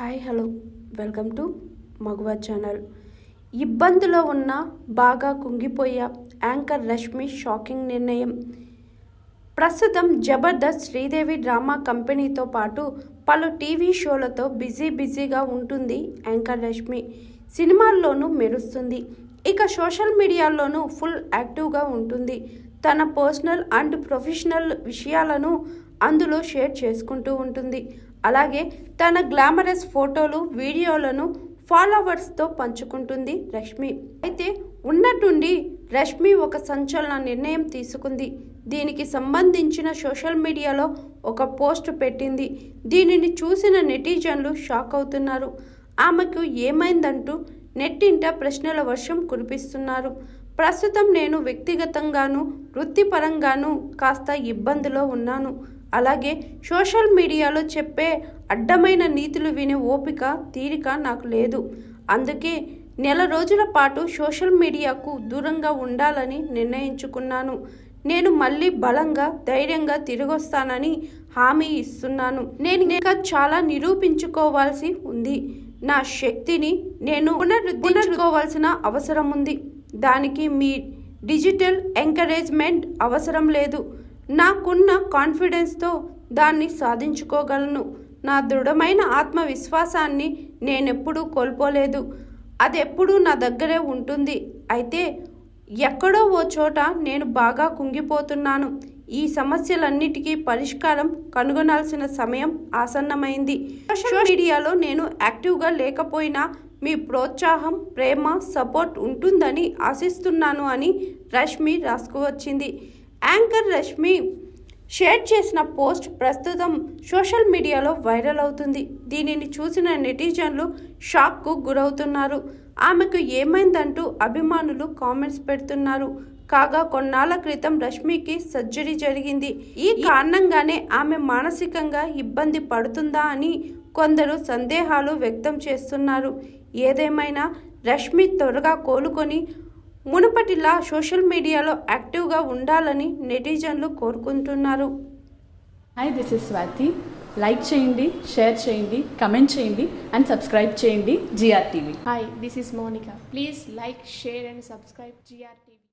Hi hello. Welcome to Maguva channel. ఇబ్బందిలో ఉన్న బాగా కుంగిపోయా యాంకర్ రష్మి షాకింగ్ నిర్ణయం. ప్రస్తుతం జబర్దస్త్ శ్రీదేవి డ్రామా కంపెనీతో పాటు పలు టీవీ షోలతో బిజీ బిజీగా ఉంటుంది యాంకర్ రష్మి. సినిమాల్లోనూ మెరుస్తుంది. ఇక సోషల్ మీడియాలోనూ ఫుల్ యాక్టివ్గా ఉంటుంది. తన పర్సనల్ అండ్ ప్రొఫెషనల్ విషయాలను అందులో షేర్ చేసుకుంటూ ఉంటుంది. అలాగే తన గ్లామరస్ ఫోటోలు వీడియోలను ఫాలోవర్స్తో పంచుకుంటుంది రష్మి. అయితే ఉన్నట్టుండి రష్మి ఒక సంచలన నిర్ణయం తీసుకుంది. దీనికి సంబంధించిన సోషల్ మీడియాలో ఒక పోస్ట్ పెట్టింది. దీనిని చూసిన నెటిజన్లు షాక్ అవుతున్నారు. ఆమెకు ఏమైందంటూ నెట్టింట ప్రశ్నల వర్షం కురిపిస్తున్నారు. ప్రస్తుతం నేను వ్యక్తిగతంగాను వృత్తిపరంగాను కాస్త ఇబ్బందిలో ఉన్నాను. అలాగే సోషల్ మీడియాలో చెప్పే అడ్డమైన నీతులు వినే ఓపిక తీరిక నాకు లేదు. అందుకే నెల రోజుల పాటు సోషల్ మీడియాకు దూరంగా ఉండాలని నిర్ణయించుకున్నాను. నేను మళ్ళీ బలంగా ధైర్యంగా తిరిగొస్తానని హామీ ఇస్తున్నాను. నేను ఇంకా చాలా నిరూపించుకోవాల్సి ఉంది. నా శక్తిని నేను పునరుద్ధరించుకోవాల్సిన అవసరం ఉంది. దానికి మీ డిజిటల్ ఎంకరేజ్మెంట్ అవసరం లేదు. నాకున్న కాన్ఫిడెన్స్తో దాన్ని సాధించుకోగలను. నా దృఢమైన ఆత్మవిశ్వాసాన్ని నేనెప్పుడూ కోల్పోలేదు. అది ఎప్పుడూ నా దగ్గరే ఉంటుంది. అయితే ఎక్కడో ఓ చోట నేను బాగా కుంగిపోతున్నాను. ఈ సమస్యలన్నిటికీ పరిష్కారం కనుగొనాల్సిన సమయం ఆసన్నమైంది. సోషల్ మీడియాలో నేను యాక్టివ్గా లేకపోయినా మీ ప్రోత్సాహం ప్రేమ సపోర్ట్ ఉంటుందని ఆశిస్తున్నాను అని రష్మి రాసుకువచ్చింది. యాంకర్ రష్మి షేర్ చేసిన పోస్ట్ ప్రస్తుతం సోషల్ మీడియాలో వైరల్ అవుతుంది. దీనిని చూసిన నెటిజన్లు షాక్కు గురవుతున్నారు. ఆమెకు ఏమైందంటూ అభిమానులు కామెంట్స్ పెడుతున్నారు. కాగా కొన్నాళ్ళ క్రితం రష్మికి సర్జరీ జరిగింది. ఈ కారణంగానే ఆమె మానసికంగా ఇబ్బంది పడుతుందా అని కొందరు సందేహాలు వ్యక్తం చేస్తున్నారు. ఏదేమైనా రష్మి త్వరగా కోలుకొని మునుపటిలా సోషల్ మీడియాలో యాక్టివ్గా ఉండాలని నెటిజన్లు కోరుకుంటున్నారు hi this is Swathi like చేయండి షేర్ చేయండి కమెంట్ చేయండి అండ్ సబ్స్క్రైబ్ చేయండి G R Hi, this is Monica. Please like, share, and subscribe GRTV.